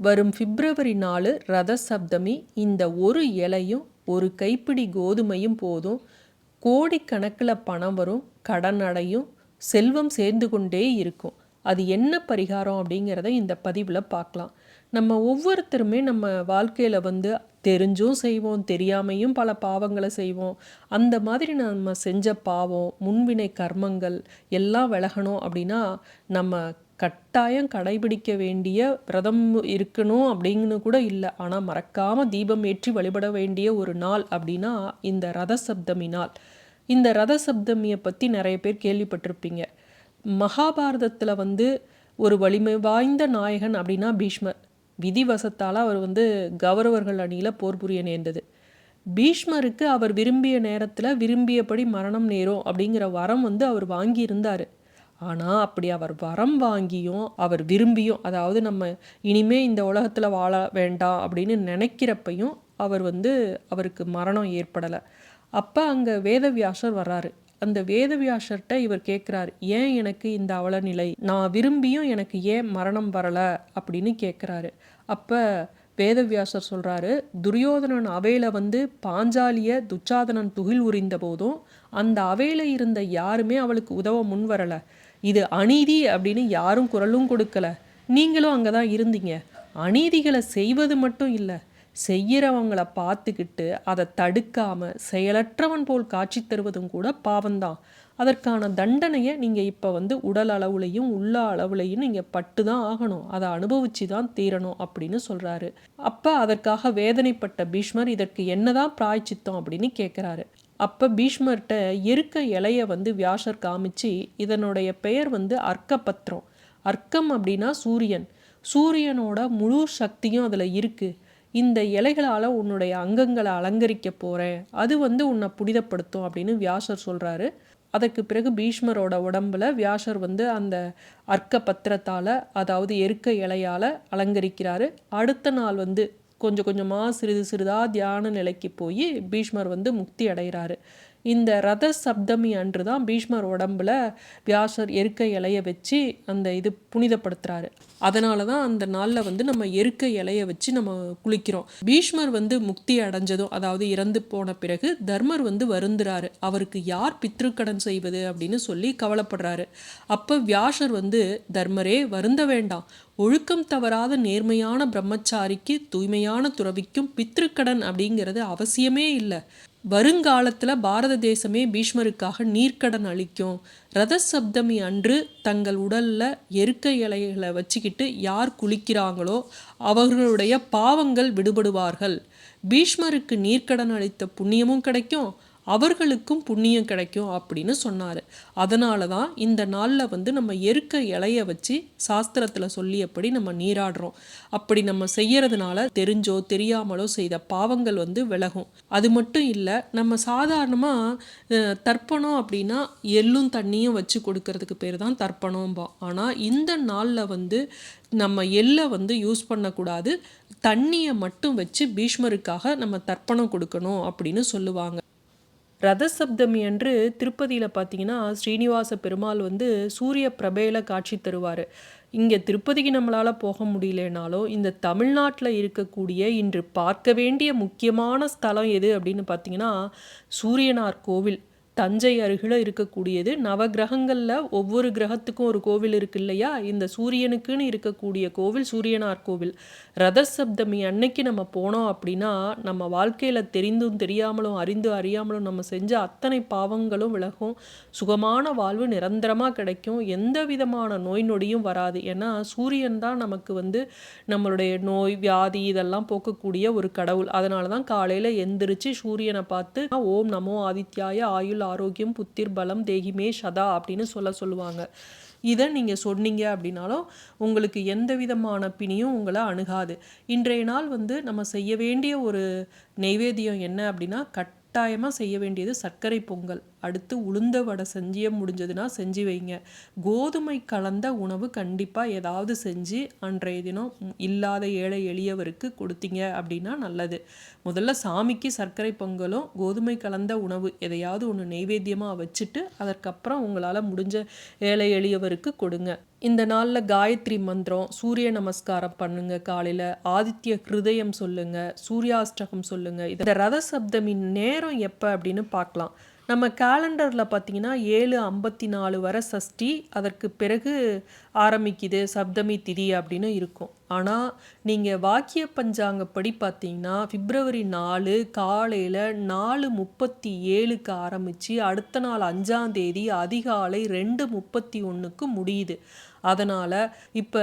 வரும் பிப்ரவரி நாலு ரத சப்தமி இந்த ஒரு இலையும் ஒரு கைப்பிடி கோதுமையும் போதும். கோடிக்கணக்கில் பணம் வரும் கடன் அடையும் செல்வம் சேர்ந்து கொண்டே இருக்கும். அது என்ன பரிகாரம் அப்படிங்கிறத இந்த பதிவில் பார்க்கலாம். நம்ம ஒவ்வொருத்தருமே நம்ம வாழ்க்கையில் வந்து தெரிஞ்சும் செய்வோம் தெரியாமையும் பல பாவங்களை செய்வோம். அந்த மாதிரி நம்ம செஞ்ச பாவம் முன்வினை கர்மங்கள் எல்லாம் விலகணும் அப்படின்னா நம்ம கட்டாயம் கடைபிடிக்க வேண்டிய விரதம் இருக்கணும் அப்படின்னு கூட இல்லை. ஆனால் மறக்காமல் தீபம் ஏற்றி வழிபட வேண்டிய ஒரு நாள் அப்படின்னா இந்த ரத சப்தமி நாள் இந்த ரத சப்தமியை பற்றி நிறைய பேர் கேள்விப்பட்டிருப்பீங்க. மகாபாரதத்தில் வந்து ஒரு வலிமை வாய்ந்த நாயகன் அப்படின்னா பீஷ்மர் விதிவசத்தால் அவர் வந்து கௌரவர்கள் அணியில் போர் புரிய நேர்ந்தது. பீஷ்மருக்கு அவர் விரும்பிய நேரத்தில் விரும்பியபடி மரணம் நேரும் அப்படிங்கிற வரம் வந்து அவர் வாங்கியிருந்தார். ஆனால் அப்படி அவர் வரம் வாங்கியும் அவர் விரும்பியும் அதாவது நம்ம இனிமே இந்த உலகத்தில் வாழ வேண்டாம் அப்படின்னு நினைக்கிறப்பையும் அவர் வந்து அவருக்கு மரணம் ஏற்படலை. அப்போ அங்கே வேதவியாசர் வர்றாரு. அந்த வேதவியாசர்கிட்ட இவர் கேட்குறாரு ஏன் எனக்கு இந்த அவல நிலை நான் விரும்பியும் எனக்கு ஏன் மரணம் வரலை? அப்படின்னு கேட்குறாரு அப்போ வேதவியாசர் சொல்கிறாரு துரியோதனன் அவையில் வந்து பாஞ்சாலிய துச்சாதனன் துகில் உரிந்த போதும் அந்த அவையில் இருந்த யாருமே அவளுக்கு உதவ முன் வரலை. இது அநீதி அப்படின்னு யாரும் குரலும் கொடுக்கல. நீங்களும் அங்கே தான் இருந்தீங்க. அநீதிகளை செய்வது மட்டும் இல்லை செய்கிறவங்கள பார்த்துக்கிட்டு அதை தடுக்காமல் செயலற்றவன் போல் காட்சி தருவதும் கூட பாவம்தான். அதற்கான தண்டனையை நீங்கள் இப்போ வந்து உடல் அளவுலையும் உள்ள அளவுலையும் நீங்கள் பட்டு தான் ஆகணும். அதை அனுபவிச்சு தான் தீரணும் அப்படின்னு சொல்கிறாரு அப்போ அதற்காக வேதனைப்பட்ட பீஷ்மர் இதற்கு என்னதான் பிராய்ச்சித்தம் அப்படின்னு கேட்குறாரு அப்போ பீஷ்மர்கிட்ட எருக்க இலைய வந்து வியாசர் காமிச்சு இதனுடைய பெயர் வந்து அர்க்கபத்திரம் அர்க்கம் அப்படின்னா சூரியன். சூரியனோட முழு சக்தியும் அதில் இருக்குது இந்த இலைகளால் உன்னுடைய அங்கங்களை அலங்கரிக்க போகிறேன் அது வந்து உன்னை புனிதப்படுத்தும் அப்படின்னு வியாசர் சொல்கிறாரு அதற்கு பிறகு பீஷ்மரோட உடம்புல வியாசர் வந்து அந்த அர்க்க பத்திரத்தால் அதாவது எருக்க இலையால் அலங்கரிக்கிறாரு. அடுத்த நாள் வந்து கொஞ்சம் கொஞ்சமாக சிறிது சிறிதாக தியான நிலைக்கு போய் பீஷ்மர் வந்து முக்தி அடைகிறாரு. இந்த ரத சப்தமி அன்று தான் பீஷ்மர் உடம்புல வியாசர் எருக்க இலைய வச்சு அந்த இது புனிதப்படுத்துறாரு. அதனால தான் அந்த நாளில் வந்து நம்ம எருக்க இலைய வச்சு நம்ம குளிக்கிறோம். பீஷ்மர் வந்து முக்தி அடைஞ்சதும் அதாவது இறந்து போன பிறகு தர்மர் வந்து வருந்துறாரு. அவருக்கு யார் பித்ருக்கடன் செய்வது அப்படின்னு சொல்லி கவலைப்படுறாரு. அப்போ வியாசர் வந்து தர்மரே வருந்த வேண்டாம். ஒழுக்கம் தவறாத நேர்மையான பிரம்மச்சாரிக்கு தூய்மையான துறவிக்கும் பித்ருக்கடன் அப்படிங்கிறது அவசியமே இல்லை. வருங்காலத்தில் பாரத தேசமே பீஷ்மருக்காக நீர்க்கடன் அளிக்கும். ரத சப்தமி அன்று தங்கள் உடலில் எருக்க இலைகளை வச்சுக்கிட்டு யார் குளிக்கிறாங்களோ அவர்களுடைய பாவங்கள் விடுபடுவார்கள். பீஷ்மருக்கு நீர்க்கடன் அளித்த புண்ணியமும் கிடைக்கும். அவர்களுக்கும் புண்ணியம் கிடைக்கும் அப்படின்னு சொன்னார். அதனால தான் இந்த நாளில் வந்து நம்ம எருக்க இலைய வச்சு சாஸ்திரத்தில் சொல்லியபடி நம்ம நீராடுறோம். அப்படி நம்ம செய்யறதுனால தெரிஞ்சோ தெரியாமலோ செய்த பாவங்கள் வந்து விலகும். அது மட்டும் இல்லை நம்ம சாதாரணமாக தர்ப்பணம் அப்படின்னா எள்ளும் தண்ணியும் வச்சு கொடுக்கறதுக்கு பேர் தான் தர்ப்பணம்பா ஆனால் இந்த நாளில் வந்து நம்ம எள்ளை வந்து யூஸ் பண்ணக்கூடாது. தண்ணியை மட்டும் வச்சு பீஷ்மருக்காக நம்ம தர்ப்பணம் கொடுக்கணும் அப்படின்னு சொல்லுவாங்க. ரத சப்தமி அன்று திருப்பதியில் பார்த்தீங்கன்னா ஸ்ரீனிவாச பெருமாள் வந்து சூரிய பிரபையில் காட்சி தருவார். இங்கே திருப்பதிக்கு நம்மளால் போக முடியலனாலும் இந்த தமிழ்நாட்டில் இருக்கக்கூடிய இன்று பார்க்க வேண்டிய முக்கியமான ஸ்தலம் எது அப்படின்னு பார்த்தீங்கன்னா சூரியனார் கோவில். தஞ்சை அருகில் இருக்கக்கூடியது. நவகிரகங்களில் ஒவ்வொரு கிரகத்துக்கும் ஒரு கோவில் இருக்கு இல்லையா? இந்த சூரியனுக்குன்னு இருக்கக்கூடிய கோவில் சூரியனார் கோவில். ரத சப்தமி அன்னைக்கு நம்ம போனோம் அப்படின்னா நம்ம வாழ்க்கையில் தெரிந்தும் தெரியாமலும் அறிந்து அறியாமலும் நம்ம செஞ்ச அத்தனை பாவங்களும் விலகும். சுகமான வாழ்வு நிரந்தரமாக கிடைக்கும். எந்த விதமான நோய் நொடியும் வராது. ஏன்னா சூரியன் தான் நமக்கு வந்து நம்மளுடைய நோய் வியாதி இதெல்லாம் போக்கக்கூடிய ஒரு கடவுள். அதனால தான் காலையில் எந்திரிச்சு சூரியனை பார்த்து ஓம் நமோ ஆதித்யாய ஆயுள் ஆரோக்கியம் புத்திர் பலம் தேகிமே சதா அப்படின்னு சொல்ல சொல்லுவாங்க. இதை நீங்கள் சொன்னீங்க அப்படின்னாலும் உங்களுக்கு எந்த விதமான பிணியும் உங்களை அணுகாது. இன்றைய நாள் வந்து நம்ம செய்ய வேண்டிய ஒரு நெய்வேத்தியம் என்ன அப்படின்னா கட்டாயமாக செய்ய வேண்டியது சர்க்கரை பொங்கல். அடுத்து உளுந்த வடை செஞ்சே முடிஞ்சதுன்னா செஞ்சு வைங்க. கோதுமை கலந்த உணவு கண்டிப்பாக ஏதாவது செஞ்சு அன்றைய தினம் இல்லாத ஏழை எளியவருக்கு கொடுத்தீங்க அப்படின்னா நல்லது. முதல்ல சாமிக்கு சர்க்கரை பொங்கலும் கோதுமை கலந்த உணவு எதையாவது ஒன்று நெய்வேத்தியமாக வச்சுட்டு அதற்கப்புறம் உங்களால் முடிஞ்ச ஏழை எளியவருக்கு கொடுங்க. இந்த நாளில் காயத்ரி மந்திரம் சூரிய நமஸ்காரம் பண்ணுங்க காலையில். ஆதித்ய ஹிருதயம் சொல்லுங்க சூர்யாஷ்டகம் சொல்லுங்க. இந்த ரத சப்தமி நேரம் எப்போ அப்படின்னு பார்க்கலாம். நம்ம கேலண்டரில் பார்த்தீங்கன்னா ஏழு ஐம்பத்தி நாலு வர சஷ்டி அதற்கு பிறகு ஆரம்பிக்குது சப்தமி திதி அப்படின்னு இருக்கும். ஆனால் நீங்கள் வாக்கிய பஞ்சாங்கப்படி பார்த்தீங்கன்னா பிப்ரவரி நாலு காலையில் நாலு முப்பத்தி ஏழுக்கு ஆரம்பித்து அடுத்த நாள் அஞ்சாந்தேதி அதிகாலை ரெண்டு முப்பத்தி ஒன்றுக்கு முடியுது. அதனால் இப்போ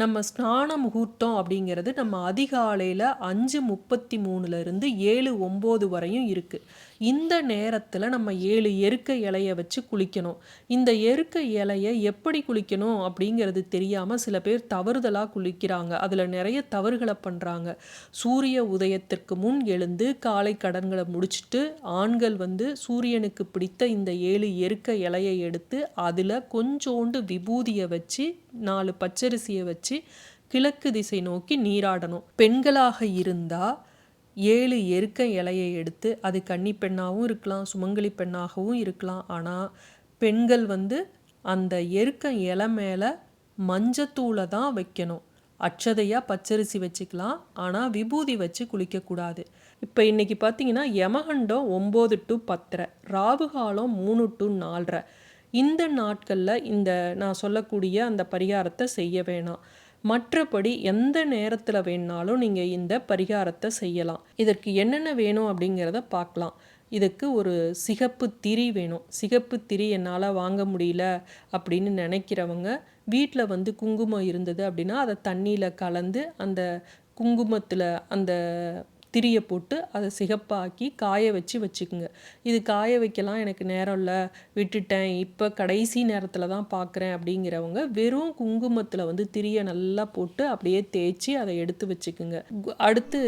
நம்ம ஸ்நான முகூர்த்தம் அப்படிங்கிறது நம்ம அதிகாலையில் அஞ்சு முப்பத்தி மூணுலேருந்து ஏழு ஒம்பது வரையும் இருக்குது இந்த நேரத்தில் நம்ம ஏழு எருக்க இலையை வச்சு குளிக்கணும். இந்த எருக்க இலையை எப்படி குளிக்கணும் அப்படிங்கிறது தெரியாமல் சில பேர் தவறுதலாக குளிக்கிறாங்க. அதில் நிறைய தவறுகளை பண்ணுறாங்க சூரிய உதயத்திற்கு முன் எழுந்து காலை கடன்களை முடிச்சுட்டு ஆண்கள் வந்து சூரியனுக்கு பிடித்த இந்த ஏழு எருக்க இலையை எடுத்து அதில் கொஞ்சோண்டு விபூதியை வச்சு நாலு பச்சரிசியை வச்சு கிழக்கு திசை நோக்கி நீராடணும். பெண்களாக இருந்தால் ஏழு எருக்க இலையை எடுத்து அது கன்னி பெண்ணாகவும் இருக்கலாம் சுமங்கலி பெண்ணாகவும் இருக்கலாம். ஆனால் பெண்கள் வந்து அந்த எருக்க இலை மேலே மஞ்சத்தூளை தான் வைக்கணும். அச்சதையாக பச்சரிசி வச்சுக்கலாம். ஆனால் விபூதி வச்சு குளிக்கக்கூடாது. இப்போ இன்றைக்கி பார்த்தீங்கன்னா யமகண்டம் ஒம்பது டு பத்தரை ராகுகாலம் மூணு டு நாலரை. இந்த நாட்களில் இந்த நான் சொல்லக்கூடிய அந்த பரிகாரத்தை செய்ய வேணாம். மற்றபடி எந்த நேரத்தில் வேணாலும் நீங்கள் இந்த பரிகாரத்தை செய்யலாம். இதற்கு என்னென்ன வேணும் அப்படிங்கிறத பார்க்கலாம். இதுக்கு ஒரு சிகப்பு திரி வேணும். சிகப்பு திரி என்னால் வாங்க முடியல அப்படின்னு நினைக்கிறவங்க வீட்டில் வந்து குங்குமம் இருந்தது அப்படின்னா அதை தண்ணியில் கலந்து அந்த குங்குமத்தில் அந்த திரியை போட்டு அதை சிகப்பாக்கி காய வச்சு வச்சுக்குங்க. இது காய வைக்கலாம் எனக்கு நேரம் இல்லை விட்டுட்டேன் இப்போ கடைசி நேரத்தில் தான் பார்க்குறேன் அப்படிங்கிறவங்க வெறும் குங்குமத்தில் வந்து திரியை நல்லா போட்டு அப்படியே தேய்ச்சி அதை எடுத்து வச்சுக்குங்க. அடுத்து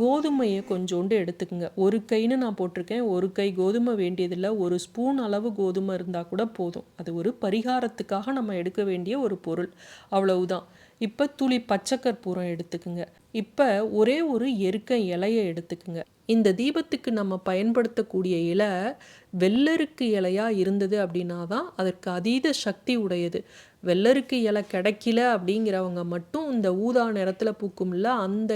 கோதுமையை கொஞ்சோண்டு எடுத்துக்குங்க. ஒரு கைன்னு நான் போட்டிருக்கேன் ஒரு கை கோதுமை வேண்டியதில்லை ஒரு ஸ்பூன் அளவு கோதுமை இருந்தால் கூட போதும். அது ஒரு பரிகாரத்துக்காக நம்ம எடுக்க வேண்டிய ஒரு பொருள். அவ்வளவுதான். இப்போ துளி பச்சை கற்பூரம் எடுத்துக்குங்க. இப்போ ஒரே ஒரு எருக்க இலையை எடுத்துக்குங்க. இந்த தீபத்துக்கு நம்ம பயன்படுத்தக்கூடிய இலை வெள்ளருக்கு இலையாக இருந்தது அப்படின்னா தான் அதற்கு அதீத சக்தி உடையது. வெள்ளருக்கு இலை கிடைக்கல அப்படிங்கிறவங்க மட்டும் இந்த ஊதா நிறத்தில் பூக்கும்ல அந்த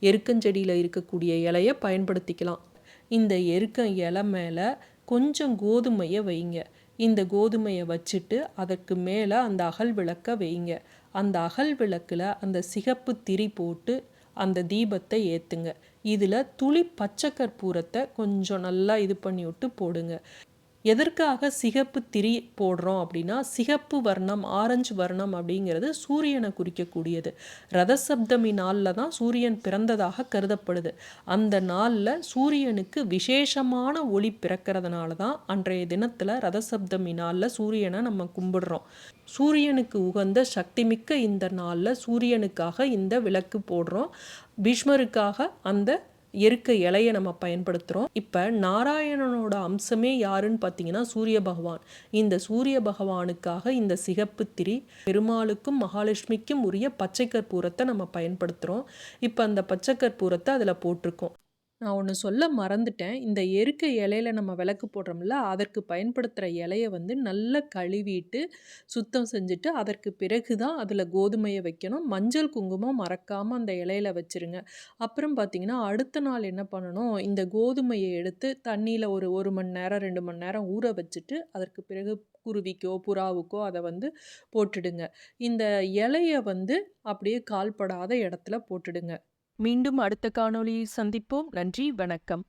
எருக்கஞ்செடியில் இருக்கக்கூடிய இலையை பயன்படுத்திக்கலாம். இந்த எருக்க இலை மேலே கொஞ்சம் கோதுமையை வைங்க. இந்த கோதுமையை வச்சுட்டு அதற்கு மேலே அந்த அகல் விளக்க வைங்க அந்த அகல் விளக்கில் அந்த சிகப்பு திரி போட்டு அந்த தீபத்தை ஏற்றுங்க இதில் துளி பச்சை கற்பூரத்தை கொஞ்சம் நல்லா இது பண்ணி விட்டு போடுங்க. எதற்காக சிகப்பு திரி போடுறோம் அப்படின்னா சிகப்பு வர்ணம் ஆரஞ்சு வர்ணம் அப்படிங்கிறது சூரியனை குறிக்கக்கூடியது. ரதசப்தமி நாளில் தான் சூரியன் பிறந்ததாக கருதப்படுது. அந்த நாளில் சூரியனுக்கு விசேஷமான ஒளி பிறக்கிறதுனால தான் அன்றைய தினத்தில் ரதசப்தமி நாளில் சூரியனை நம்ம கும்பிடுறோம். சூரியனுக்கு உகந்த சக்திமிக்க இந்த நாளில் சூரியனுக்காக இந்த விளக்கு போடுறோம். பீஷ்மருக்காக அந்த எருக்க இலையை நம்ம பயன்படுத்துகிறோம் இப்போ நாராயணனோட அம்சமே யாருன்னு பார்த்தீங்கன்னா சூரிய பகவான். இந்த சூரிய பகவானுக்காக இந்த சிகப்பு திரி பெருமாளுக்கும் மகாலட்சுமிக்கும் உரிய பச்சை கற்பூரத்தை நம்ம பயன்படுத்துகிறோம் இப்போ அந்த பச்சை கற்பூரத்தை அதில் போட்டிருக்கோம். நான் ஒன்று சொல்ல மறந்துட்டேன். இந்த எருக்க இலையில நம்ம விளக்கு போடுறோம்ல அதற்கு பயன்படுத்துகிற இலையை வந்து நல்லா கழுவிட்டு சுத்தம் செஞ்சுட்டு அதற்கு பிறகு தான் அதில் கோதுமையை வைக்கணும். மஞ்சள் குங்குமம் மறக்காமல் அந்த இலையில வச்சுருங்க. அப்புறம் பார்த்திங்கன்னா அடுத்த நாள் என்ன பண்ணணும்? இந்த கோதுமையை எடுத்து தண்ணியில் ஒரு ஒரு மணி நேரம் ரெண்டு மணி நேரம் ஊற வச்சுட்டு அதற்கு பிறகு குருவிக்கோ புறாவுக்கோ அதை வந்து போட்டுடுங்க. இந்த இலையை வந்து அப்படியே கால்படாத இடத்துல போட்டுடுங்க. மீண்டும் அடுத்த காணொளியில் சந்திப்போம். நன்றி வணக்கம்.